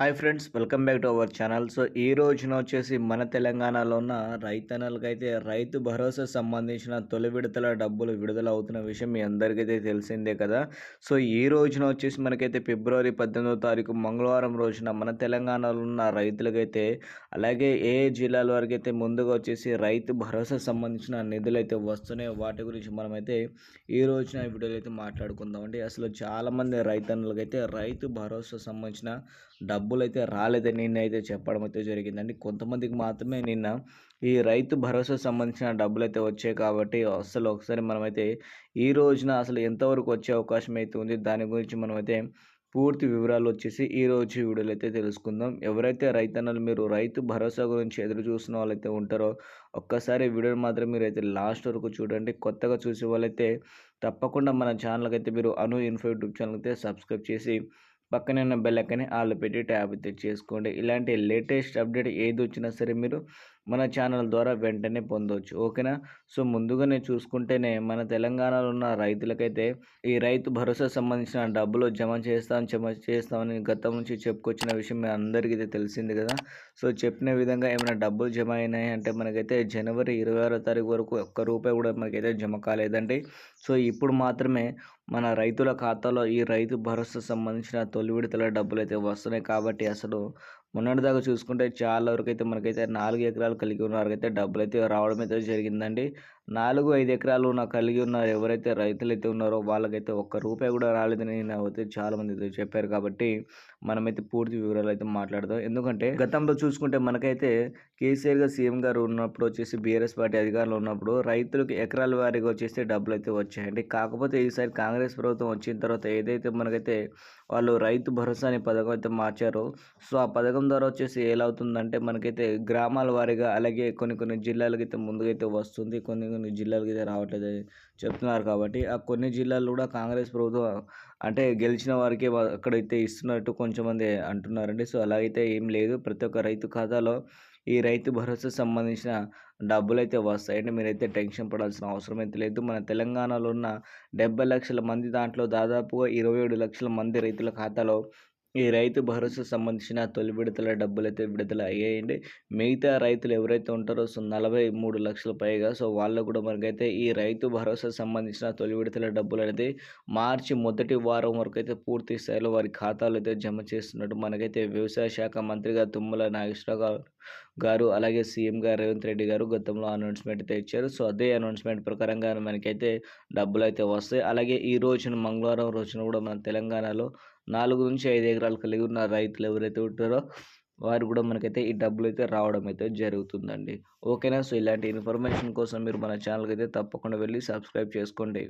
Hi friends welcome back to our channel. So ఈ రోజున వచ్చేసి మన తెలంగాణలో ఉన్న రైతన్నలకైతే రైతు భరోసా సంబంధించిన తొలి విడతల డబ్బులు విడుదల అవుతున్న విషయం మీ అందరికైతే తెలిసిందే కదా. సో ఈ రోజున వచ్చేసి మనకైతే ఫిబ్రవరి పద్దెనిమిదో తారీఖు మంగళవారం రోజున మన తెలంగాణలో ఉన్న రైతులకైతే అలాగే ఏ జిల్లాల వరకు అయితే ముందుగా వచ్చేసి రైతు భరోసా సంబంధించిన నిధులు అయితే వస్తున్నాయి వాటి గురించి మనమైతే ఈ రోజున వీడియోలో అయితే మాట్లాడుకుందామండి. అసలు చాలామంది రైతన్నలకైతే రైతు భరోసా సంబంధించిన డబ్బు డబ్బులు అయితే రాలేదని నిన్న అయితే చెప్పడం అయితే జరిగిందండి. కొంతమందికి మాత్రమే నిన్న ఈ రైతు భరోసా సంబంధించిన డబ్బులు అయితే వచ్చాయి కాబట్టి అసలు ఒకసారి మనమైతే ఈ రోజున అసలు ఎంతవరకు వచ్చే అవకాశం అయితే ఉంది? దాని గురించి మనమైతే పూర్తి వివరాలు వచ్చేసి ఈ రోజు వీడియోలో అయితే తెలుసుకుందాం. ఎవరైతే రైతన్నలు మీరు రైతు భరోసా గురించి ఎదురు చూసిన వాళ్ళైతే ఉంటారో ఒక్కసారి వీడియోని మాత్రం మీరు అయితే లాస్ట్ వరకు చూడండి. కొత్తగా చూసే వాళ్ళైతే తప్పకుండా మన ఛానల్కి అయితే మీరు అను ఇన్ఫో యూట్యూబ్ ఛానల్ అయితే సబ్స్క్రైబ్ చేసి పక్కనే ఉన్న బెల్ ఐకాన్ని ఆల్ పెట్టి ట్యాబ్ చేసుకోండి ఇలాంటి లేటెస్ట్ అప్డేట్ ఏది వచ్చినా సరే మీరు మన ఛానల్ ద్వారా వెంటనే పొందవచ్చు ఓకేనా? సో ముందుగానే చూసుకుంటేనే మన తెలంగాణలో ఉన్న రైతులకైతే ఈ రైతు భరోసా సంబంధించిన డబ్బులు జమ చేస్తాం జమ చేస్తామని గతం నుంచి చెప్పుకొచ్చిన విషయం మీ అందరికీ అయితే తెలిసింది కదా? సో చెప్పిన విధంగా ఏమైనా డబ్బులు జమ అయినాయి అంటే మనకైతే జనవరి ఇరవై ఆరో తారీఖు వరకు ఒక్క రూపాయి కూడా మనకైతే జమ కాలేదండి. సో ఇప్పుడు మాత్రమే మన రైతుల ఖాతాలో ఈ రైతు భరోసా సంబంధించిన తొలి విడతల డబ్బులు అయితే వస్తున్నాయి కాబట్టి అసలు మొన్నటిదాకా చూసుకుంటే చాలా వరకు అయితే మనకైతే నాలుగు ఎకరాలు కలిగి ఉన్న వారికైతే డబ్బులు అయితే రావడం అయితే జరిగిందండి. నాలుగు ఐదు ఎకరాలు నాకు కలిగి ఉన్న ఎవరైతే రైతులు అయితే ఉన్నారో వాళ్ళకైతే ఒక్క రూపాయి కూడా రాలేదని అయితే చాలామంది అయితే చెప్పారు. కాబట్టి మనమైతే పూర్తి వివరాలు అయితే మాట్లాడదాం. ఎందుకంటే గతంలో చూసుకుంటే మనకైతే కేసీఆర్గా సీఎం గారు ఉన్నప్పుడు వచ్చేసి బీఆర్ఎస్ పార్టీ అధికారంలో ఉన్నప్పుడు రైతులకు ఎకరాల వారీగా వచ్చేసి డబ్బులు అయితే వచ్చాయండి. కాకపోతే ఈసారి కాంగ్రెస్ ప్రభుత్వం వచ్చిన తర్వాత ఏదైతే మనకైతే వాళ్ళు రైతు భరోసా అనే పథకం అయితే మార్చారో సో ఆ పథకం ద్వారా వచ్చేసి ఎలా అవుతుందంటే మనకైతే గ్రామాల వారీగా అలాగే కొన్ని కొన్ని జిల్లాలకైతే అయితే ముందుకైతే వస్తుంది. కొన్ని కొన్ని జిల్లాలకి అయితే రావట్లేదు చెప్తున్నారు కాబట్టి ఆ కొన్ని జిల్లాలు కూడా కాంగ్రెస్ ప్రభుత్వం అంటే గెలిచిన వారికి అక్కడైతే ఇస్తున్నట్టు కొంచెం మంది అంటున్నారండి. సో అలాగైతే ఏం లేదు. ప్రతి ఒక్క రైతు ఖాతాలో ఈ రైతు భరోసా సంబంధించిన డబ్బులు అయితే వస్తాయండి. మీరైతే టెన్షన్ పడాల్సిన అవసరం అయితే లేదు. మన తెలంగాణలో ఉన్న డెబ్బై లక్షల మంది దాంట్లో దాదాపుగా ఇరవై ఏడు లక్షల మంది రైతుల ఖాతాలో ఈ రైతు భరోసా సంబంధించిన తొలి విడతల డబ్బులైతే విడుదల అయ్యాయండి. మిగతా రైతులు ఎవరైతే ఉంటారో సో నలభై మూడు లక్షల పైగా సో వాళ్ళు కూడా మనకైతే ఈ రైతు భరోసా సంబంధించిన తొలి విడతల డబ్బులు అనేది మార్చి మొదటి వారం వరకు అయితే పూర్తి స్థాయిలో వారి ఖాతాలు అయితే జమ చేస్తున్నట్టు మనకైతే వ్యవసాయ శాఖ మంత్రిగా తుమ్మల నాగేశ్వరరావు గారు అలాగే సీఎం గారు రేవంత్ రెడ్డి గారు గతంలో అనౌన్స్మెంట్ అయితే ఇచ్చారు. సో అదే అనౌన్స్మెంట్ ప్రకారంగా మనకైతే డబ్బులు అయితే వస్తాయి. అలాగే ఈ రోజున మంగళవారం రోజున కూడా మన తెలంగాణలో నాలుగు నుంచి ఐదు ఎకరాలు కలిగి ఉన్న రైతులు ఎవరైతే ఉంటారో వారు కూడా మనకైతే ఈ డబ్బులు అయితే రావడం అయితే జరుగుతుందండి. ఓకేనా? సో ఇలాంటి ఇన్ఫర్మేషన్ కోసం మీరు మన ఛానల్కి అయితే తప్పకుండా వెళ్ళి సబ్స్క్రైబ్ చేసుకోండి.